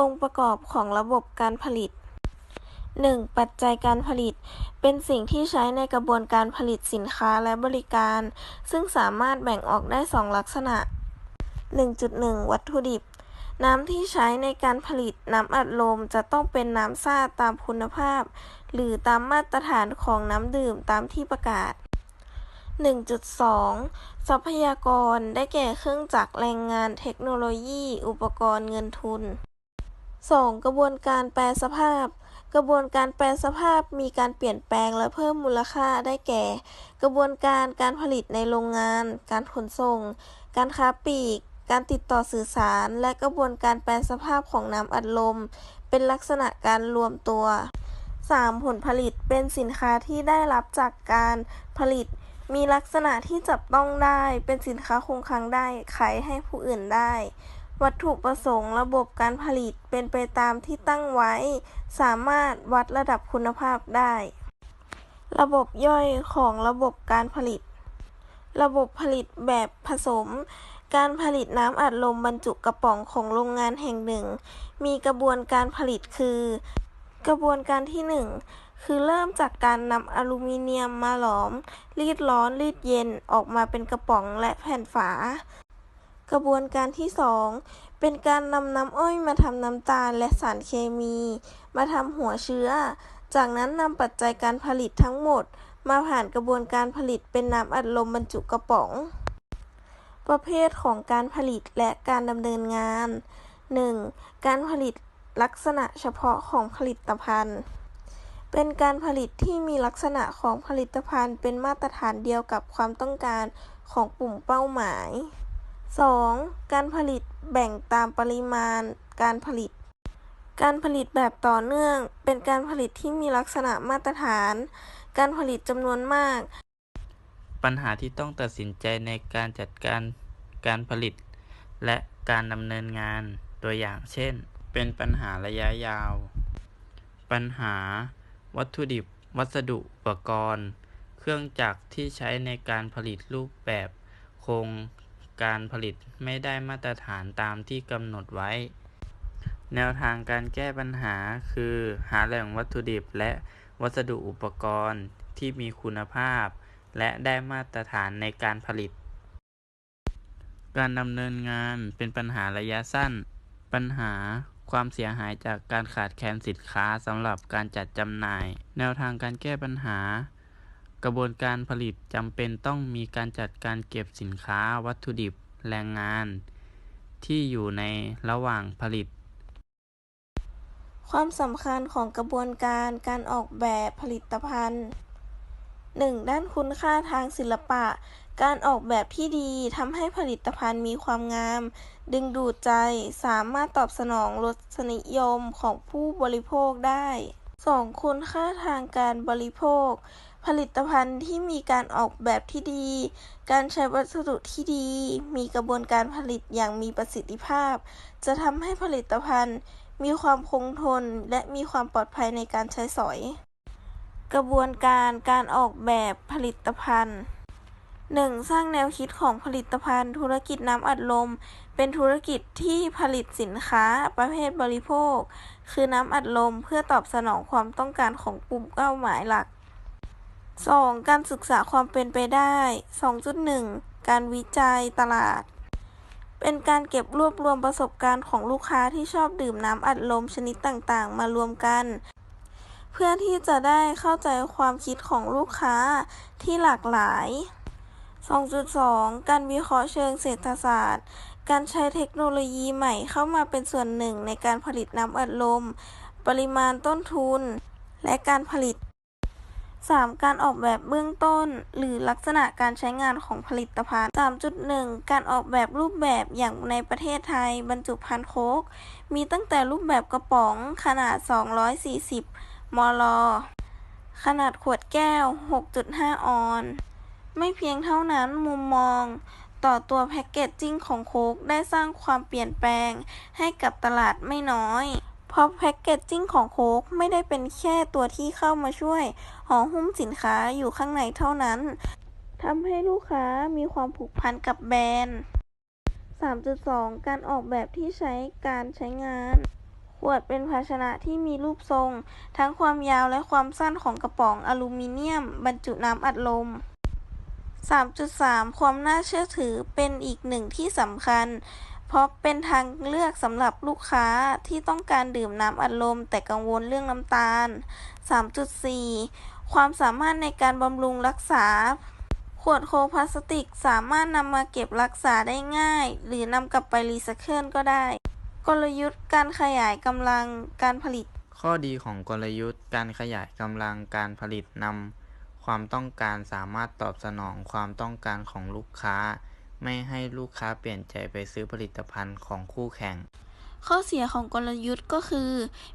องค์ประกอบของระบบการผลิต 1. ปัจจัยการผลิต เป็นสิ่งที่ใช้ในกระบวนการผลิตสินค้าและบริการ ซึ่งสามารถแบ่งออกได้สองลักษณะ 1.1 วัตถุดิบ น้ำที่ใช้ในการผลิตน้ำอัดลมจะต้องเป็นน้ำซ่าตามคุณภาพ หรือตามมาตรฐานของน้ำดื่มตามที่ประกาศ 1.2 ทรัพยากรได้แก่เครื่องจักรแรงงานเทคโนโลยี อุปกรณ์เงินทุน 2. กระบวนการแปรสภาพ กระบวนการแปรสภาพมีการเปลี่ยนแปลงและเพิ่มมูลค่าได้แก่ กระบวนการการผลิตในโรงงาน การขนส่ง การค้าปลีก การติดต่อสื่อสาร และกระบวนการแปรสภาพของน้ำอัดลม เป็นลักษณะการรวมตัว 3. ผลผลิตเป็นสินค้าที่ได้รับจากการผลิต มีลักษณะที่จับต้องได้ เป็นสินค้าคงค้างได้ขายให้ผู้อื่นได้ วัตถุประสงค์ระบบการผลิตเป็นไปตามที่ตั้งไว้ สามารถวัดระดับคุณภาพได้ ระบบย่อยของระบบการผลิต ระบบผลิตแบบผสม การผลิตน้ำอัดลมบรรจุกระป๋องของโรงงานแห่งหนึ่ง มีกระบวนการผลิตคือ กระบวนการที่ 1 คือเริ่มจากการนำอลูมิเนียมมาหลอม รีดร้อนรีดเย็นออกมาเป็นกระป๋องและแผ่นฝา กระบวนการที่ 2 เป็นการนำน้ำอ้อยมาทำน้ำตาลและสารเคมี มาทำหัวเชื้อ จากนั้นนำปัจจัยการผลิตทั้งหมด มาผ่านกระบวนการผลิตเป็นน้ำอัดลมบรรจุกระป๋อง ประเภทของการผลิตและการดำเนินงาน 1. การผลิตลักษณะเฉพาะของผลิตภัณฑ์ เป็นการผลิตที่มีลักษณะของผลิตภัณฑ์เป็นมาตรฐานเดียวกับความต้องการของกลุ่มเป้าหมาย 2. การผลิตแบ่งตามปริมาณการผลิต การผลิตแบบต่อเนื่อง เป็นการผลิตที่มีลักษณะมาตรฐาน การผลิตจำนวนมาก ปัญหาที่ต้องตัดสินใจในการจัดการการผลิต และการดำเนินงานตัวอย่างเช่น เป็นปัญหาระยะยาว ปัญหา วัตถุดิบ วัสดุอุปกรณ์ เครื่องจักรที่ใช้ในการผลิตรูปแบบ โครง การผลิตไม่ได้มาตรฐานตามที่กำหนดไว้ แนวทางการแก้ปัญหาคือ หาแหล่งวัตถุดิบและวัสดุอุปกรณ์ที่มีคุณภาพ และได้มาตรฐานในการผลิต การดำเนินงานเป็นปัญหาระยะสั้น ปัญหาความเสียหายจากการขาดแคลนสินค้าสำหรับการจัดจำหน่าย แนวทางการแก้ปัญหา กระบวนการผลิตจำเป็นต้องมีการจัดการเก็บสินค้าวัตถุดิบแรงงาน ที่อยู่ในระหว่างผลิต ความสำคัญของกระบวนการการออกแบบผลิตภัณฑ์ 1. ด้านคุณค่าทางศิลปะ การออกแบบที่ดีทำให้ผลิตภัณฑ์มีความงาม ดึงดูดใจ สามารถตอบสนองรสนิยมของผู้บริโภคได้ 2. คุณค่าทางการบริโภค ผลิตภัณฑ์ที่มีการออกแบบที่ดี การใช้วัสดุที่ดี มีกระบวนการผลิตอย่างมีประสิทธิภาพ จะทำให้ผลิตภัณฑ์ มีความคงทน และมีความปลอดภัยในการใช้สอย กระบวนการการออกแบบผลิตภัณฑ์ 1. สร้างแนวคิดของผลิตภัณฑ์ ธุรกิจน้ำอัดลม เป็นธุรกิจที่ผลิตสินค้าประเภทบริโภค คือน้ำอัดลมเพื่อตอบสนองความต้องการของกลุ่มเป้าหมายหลัก 2. การศึกษาความเป็นไปได้ 2.1 การวิจัยตลาด เป็นการเก็บรวบรวมประสบการณ์ของลูกค้าที่ชอบดื่มน้ำอัดลมชนิดต่างๆ มารวมกัน เพื่อที่จะได้เข้าใจความคิดของลูกค้าที่หลากหลาย 2.2 การวิเคราะห์เชิงเศรษฐศาสตร์ การใช้เทคโนโลยีใหม่เข้ามาเป็นส่วนหนึ่งในการผลิตน้ำอัดลม ปริมาณต้นทุน และการผลิต 3. การออกแบบเบื้องต้น หรือลักษณะการใช้งานของผลิตภัณฑ์ 3.1 การออกแบบรูปแบบอย่างในประเทศไทย บรรจุภัณฑ์โค้ก มีตั้งแต่รูปแบบกระป๋องขนาด 240 มล ขนาดขวดแก้ว 6.5 ออน ไม่เพียงเท่านั้นมุมมองต่อตัวแพ็กเกจจิ้งของโค้กได้สร้างความเปลี่ยนแปลงให้กับตลาดไม่น้อย เพราะแพ็กเกจจิ้งของโค้กไม่ได้เป็นแค่ตัวที่เข้ามาช่วยห่อหุ้มสินค้าอยู่ข้างในเท่านั้นทำให้ลูกค้ามีความผูกพันกับแบรนด์ 3.2 การออกแบบที่ใช้การใช้งานโวดเป็นภาชนะที่มีรูปทรง ทั้งความยาวและความสั้นของกระป๋องอลูมิเนียม บรรจุน้ำอัดลม 3.3 ความน่าเชื่อถือเป็นอีกหนึ่งที่สำคัญ เพราะเป็นทางเลือกสำหรับลูกค้าที่ต้องการดื่มน้ำอัดลมแต่กังวลเรื่องน้ำตาล 3.4 ความสามารถในการบำรุงรักษา ขวดโคพลาสติกสามารถนำมาเก็บรักษาได้ง่าย หรือนำกลับไปรีไซเคิลก็ได้ กลยุทธ์การขยายกำลังการผลิต ข้อดีของกลยุทธ์การขยายกำลังการผลิตนำความต้องการสามารถตอบสนองความต้องการของลูกค้า ไม่ให้ลูกค้าเปลี่ยนใจไปซื้อผลิตภัณฑ์ของคู่แข่ง ข้อเสียของกลยุทธ์ก็คือ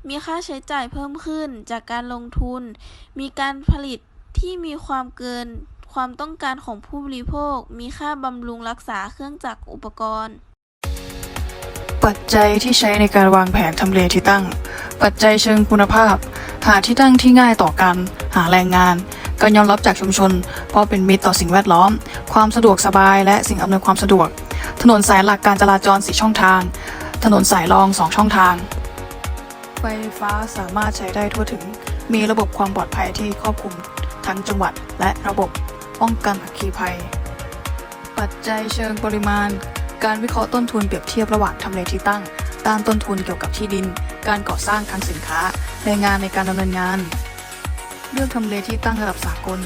มีค่าใช้จ่ายเพิ่มขึ้นจากการลงทุน มีการผลิตที่มีความเกินความต้องการของผู้บริโภค มีค่าบำรุงรักษาเครื่องจักรอุปกรณ์ ปัจจัยที่ใช้ในการวางแผนทำเลที่ตั้ง ปัจจัยเชิงคุณภาพ หาที่ตั้งที่ง่ายต่อการหาแรงงาน การยอมรับจากชุมชน เพราะเป็นมิตรต่อสิ่งแวดล้อม ความสะดวกสบายและสิ่งอำนวยความสะดวก ถนนสายหลักการจราจรสีช่องทาง ถนนสายรองสองช่องทาง ไฟฟ้าสามารถใช้ได้ทั่วถึง มีระบบความปลอดภัยที่ครอบคลุมทั้งจังหวัด และระบบป้องกันอัคคีภัย ปัจจัยเชิงปริมาณ การวิเคราะห์ต้นทุนเปรียบเทียบระหว่างทำเลที่ตั้งด้านต้นทุนเกี่ยวกับที่ดิน การก่อสร้างทางสินค้าแรงงานในการดำเนินงาน เรื่องทำเลที่ตั้งระดับสากล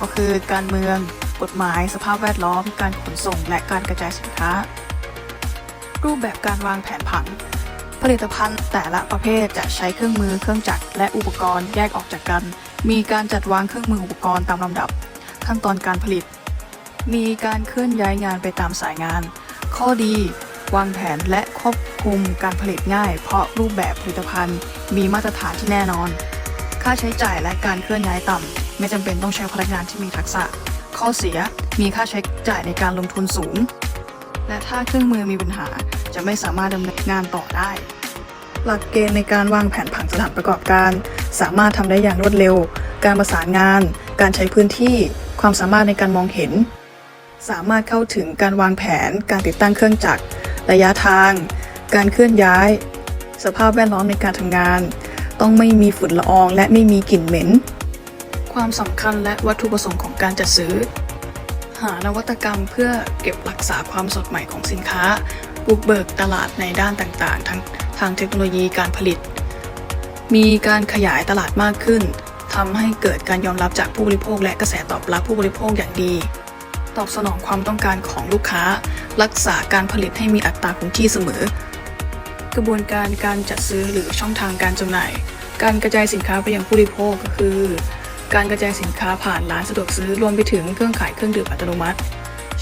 ก็คือการเมือง กฎหมาย สภาพแวดล้อม การขนส่ง และการกระจายสินค้า รูปแบบการวางแผนผัง ผลิตภัณฑ์แต่ละประเภทจะใช้เครื่องมือเครื่องจักรและอุปกรณ์แยกออกจากกัน มีการจัดวางเครื่องมืออุปกรณ์ตามลำดับ ขั้นตอนการผลิต มีการเคลื่อนย้ายงานไปตามสายงาน ข้อดีวางแผนและควบคุมการผลิตง่าย เพราะรูปแบบผลิตภัณฑ์มีมาตรฐานที่แน่นอน ค่าใช้จ่ายและการเคลื่อนย้ายต่ำ ไม่จำเป็นต้องใช้พนักงานที่มีทักษะ ข้อเสียมีค่าใช้จ่ายในการลงทุนสูง และถ้าเครื่องมือมีปัญหาจะไม่สามารถดำเนินงานต่อได้ หลักเกณฑ์ในการวางแผนผังสถานประกอบการ สามารถทำได้อย่างรวดเร็ว การประสานงาน การใช้พื้นที่ ความสามารถในการมองเห็น สามารถเข้าถึงการวางแผน การติดตั้งเครื่องจักร ระยะทาง การเคลื่อนย้าย สภาพแวดล้อมในการทำงาน ต้องไม่มีฝุ่นละอองและไม่มีกลิ่นเหม็น ความสำคัญและวัตถุประสงค์ของการจัดซื้อ หานวัตกรรมเพื่อเก็บรักษาความสดใหม่ของสินค้า บุกเบิกตลาดในด้านต่างๆ ทั้งทางเทคโนโลยีการผลิต มีการขยายตลาดมากขึ้นทำให้เกิดการยอมรับจากผู้บริโภค และกระแสตอบรับผู้บริโภคอย่างดีตอบสนองความต้องการของลูกค้า รักษาการผลิตให้มีอัตราคงที่เสมอ กระบวนการการจัดซื้อหรือช่องทางการจำหน่าย การกระจายสินค้าไปยังผู้บริโภคก็คือ การกระจายสินค้าผ่านร้านสะดวกซื้อรวมไปถึงเครื่องขายเครื่องดื่มอัตโนมัติ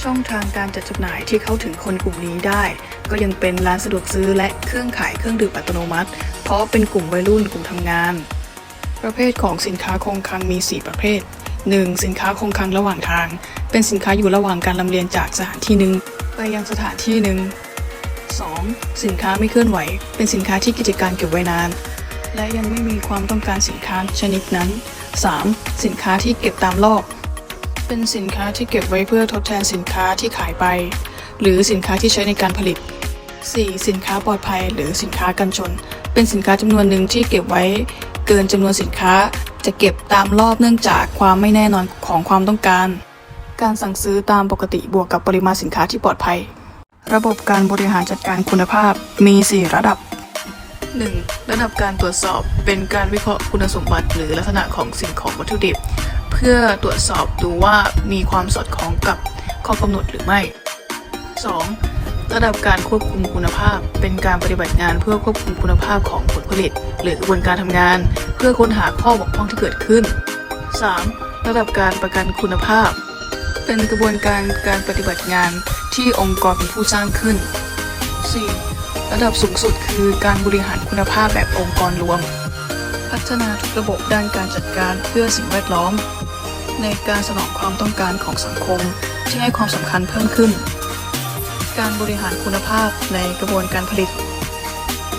ช่องทางการจัดจำหน่ายที่เข้าถึงคนกลุ่มนี้ได้ ก็ยังเป็นร้านสะดวกซื้อและเครื่องขายเครื่องดื่มอัตโนมัติ เพราะเป็นกลุ่มวัยรุ่นกลุ่มทำงาน ประเภทของสินค้าคงคลังมี 4 ประเภท 1. สินค้าคงคลังระหว่างทาง เป็นสินค้าอยู่ระหว่างการลำเลียงจากสถานที่หนึ่งไปยังสถานที่หนึ่ง 2. สินค้าไม่เคลื่อนไหว เป็นสินค้าที่กิจการเก็บไว้นาน และยังไม่มีความต้องการสินค้าชนิดนั้น 3. สินค้าที่เก็บตามรอบ เป็นสินค้าที่เก็บไว้เพื่อทดแทนสินค้าที่ขายไป หรือสินค้าที่ใช้ในการผลิต 4. สินค้าปลอดภัยหรือสินค้ากันชน เป็นสินค้าจำนวนหนึ่งที่เก็บไว้ เกินจำนวนสินค้าจะเก็บตามรอบเนื่องจากความไม่แน่นอนของความต้องการ การสั่งซื้อตามปกติบวกกับปริมาณสินค้าที่ปลอดภัย ระบบการบริหารจัดการคุณภาพมี 4 ระดับ 1. ระดับการตรวจสอบเป็นการวิเคราะห์คุณสมบัติ หรือลักษณะของสิ่งของวัตถุดิบ เพื่อตรวจสอบดูว่ามีความสอดคล้องกับข้อกำหนดหรือไม่ 2. ระดับการควบคุมคุณภาพ เป็นการปฏิบัติงานเพื่อควบคุมคุณภาพของผลผลิต หรือกระบวนการทำงาน เพื่อค้นหาข้อบกพร่องที่เกิดขึ้น 3. ระดับการประกันคุณภาพ เป็นกระบวนการการปฏิบัติงานที่องค์กรเป็นผู้สร้างขึ้น 4. ระดับสูงสุดคือการบริหารคุณภาพแบบองค์กรรวม พัฒนาทุกระบบด้านการจัดการเพื่อสิ่งแวดล้อม ในการสนองความต้องการของสังคมที่ให้ความสำคัญเพิ่มขึ้น การบริหารคุณภาพในกระบวนการผลิต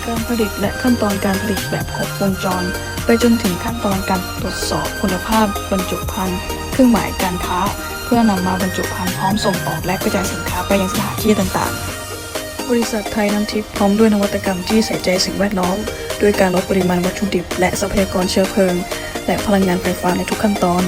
การผลิตและขั้นตอนการผลิตแบบครบวงจร ไปจนถึงขั้นตอนการตรวจสอบคุณภาพบรรจุภัณฑ์เครื่องหมายการค้า เพื่อนำมาบรรจุภัณฑ์พร้อมส่งออกและกระจายสินค้าไปยังสถานที่ต่างๆ บริษัทไทยน้ำทิพย์พร้อมด้วยนวัตกรรมที่ใส่ใจสิ่งแวดล้อมด้วยการลดปริมาณวัตถุดิบ และทรัพยากรเชื้อเพลิง และพลังงานไฟฟ้าในทุกขั้นตอน